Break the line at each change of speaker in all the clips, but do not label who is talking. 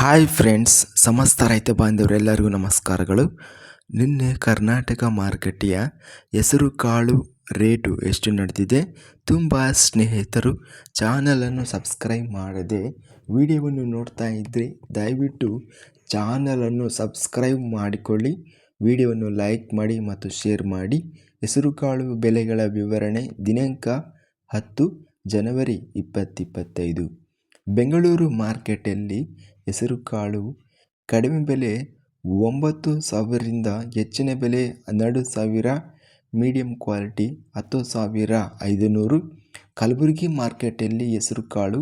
Hi friends ಸಮಸ್ತ ರೈತ ಬಾಂಧವರೆಲ್ಲರಿಗೂ ನಮಸ್ಕಾರಗಳು. ನಿನ್ನೆ ಕರ್ನಾಟಕ ಮಾರುಕಟ್ಟೆಯ ಹೆಸರು ಕಾಳು ರೇಟು ಎಷ್ಟು ನಡೆದಿದೆ? ತುಂಬ ಸ್ನೇಹಿತರು ಚಾನಲನ್ನು ಸಬ್ಸ್ಕ್ರೈಬ್ ಮಾಡದೆ ವಿಡಿಯೋವನ್ನು ನೋಡ್ತಾ ಇದ್ದರೆ ದಯವಿಟ್ಟು ಚಾನಲನ್ನು ಸಬ್ಸ್ಕ್ರೈಬ್ ಮಾಡಿಕೊಳ್ಳಿ. ವಿಡಿಯೋವನ್ನು ಲೈಕ್ ಮಾಡಿ ಮತ್ತು ಶೇರ್ ಮಾಡಿ. ಹೆಸರುಕಾಳು ಬೆಲೆಗಳ ವಿವರಣೆ ದಿನಾಂಕ ಹತ್ತು ಜನವರಿ ಇಪ್ಪತ್ತಿಪ್ಪತ್ತೈದು ಬೆಂಗಳೂರು ಮಾರ್ಕೆಟಲ್ಲಿ ಹೆಸರುಕಾಳು ಕಡಿಮೆ ಬೆಲೆ ಒಂಬತ್ತು ಸಾವಿರದಿಂದ ಹೆಚ್ಚಿನ ಬೆಲೆ ಹನ್ನೆರಡು ಸಾವಿರ, ಮೀಡಿಯಂ ಕ್ವಾಲಿಟಿ ಹತ್ತು ಸಾವಿರ ಐದುನೂರು. ಕಲಬುರಗಿ ಮಾರ್ಕೆಟಲ್ಲಿ ಹೆಸರುಕಾಳು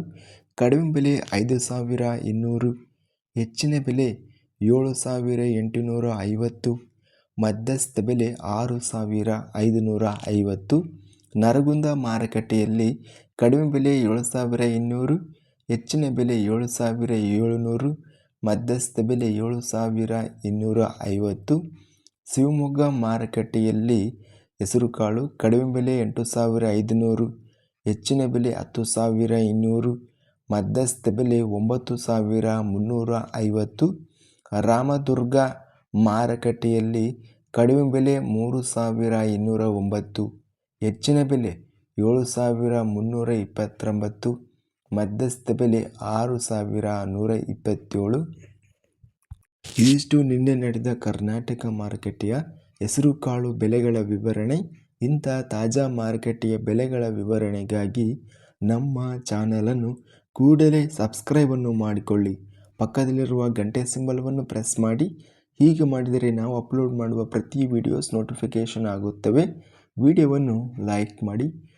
ಕಡಿಮೆ ಬೆಲೆ ಐದು ಸಾವಿರ ಇನ್ನೂರು. ಹೆಚ್ಚಿನ ಬೆಲೆ ಏಳು ಸಾವಿರ ಎಂಟುನೂರ ಐವತ್ತು. ಮಧ್ಯಸ್ಥ ಬೆಲೆ ಆರು ಸಾವಿರ ಐದುನೂರ ಐವತ್ತು. ನರಗುಂದ ಮಾರುಕಟ್ಟೆಯಲ್ಲಿ ಕಡಿಮೆ ಬೆಲೆ ಏಳು ಸಾವಿರ ಇನ್ನೂರು. ಹೆಚ್ಚಿನ ಬೆಲೆ ಏಳು ಸಾವಿರ ಏಳುನೂರು, ಮಧ್ಯಸ್ಥ ಬೆಲೆ ಏಳು ಸಾವಿರ ಇನ್ನೂರ ಐವತ್ತು. ಶಿವಮೊಗ್ಗ ಮಾರುಕಟ್ಟೆಯಲ್ಲಿ ಹೆಸರುಕಾಳು ಕಡಿಮೆ ಬೆಲೆ ಎಂಟು ಸಾವಿರ ಐದುನೂರು, ಹೆಚ್ಚಿನ ಬೆಲೆ ಹತ್ತು ಸಾವಿರ ಇನ್ನೂರು, ಮಧ್ಯಸ್ಥ ಬೆಲೆ ಒಂಬತ್ತು ಸಾವಿರ ಮುನ್ನೂರ ಐವತ್ತು. ರಾಮದುರ್ಗ ಮಾರುಕಟ್ಟೆಯಲ್ಲಿ ಕಡಿಮೆ ಬೆಲೆ ಮೂರು ಸಾವಿರ ಇನ್ನೂರ ಒಂಬತ್ತು, ಹೆಚ್ಚಿನ ಬೆಲೆ ಏಳು ಸಾವಿರ ಮುನ್ನೂರ ಇಪ್ಪತ್ತೊಂಬತ್ತು. ಮಧ್ಯಸ್ಥ ಬೆಲೆ ಆರು ಸಾವಿರ ನೂರ ಇಪ್ಪತ್ತೇಳು. ಇದಿಷ್ಟು ನಿನ್ನೆ ನಡೆದ ಕರ್ನಾಟಕ ಮಾರುಕಟ್ಟೆಯ ಹೆಸರುಕಾಳು ಬೆಲೆಗಳ ವಿವರಣೆ, ಇಂಥ ತಾಜಾ ಮಾರುಕಟ್ಟೆಯ ಬೆಲೆಗಳ ವಿವರಣೆಗಾಗಿ ನಮ್ಮ ಚಾನಲನ್ನು ಕೂಡಲೇ ಸಬ್ಸ್ಕ್ರೈಬನ್ನು ಮಾಡಿಕೊಳ್ಳಿ. ಪಕ್ಕದಲ್ಲಿರುವ ಗಂಟೆ ಸಿಂಬಲವನ್ನು ಪ್ರೆಸ್ ಮಾಡಿ. ಹೀಗೆ ಮಾಡಿದರೆ ನಾವು ಅಪ್ಲೋಡ್ ಮಾಡುವ ಪ್ರತಿ ವಿಡಿಯೋಸ್ ನೋಟಿಫಿಕೇಷನ್ ಆಗುತ್ತವೆ. ವಿಡಿಯೋವನ್ನು ಲೈಕ್ ಮಾಡಿ.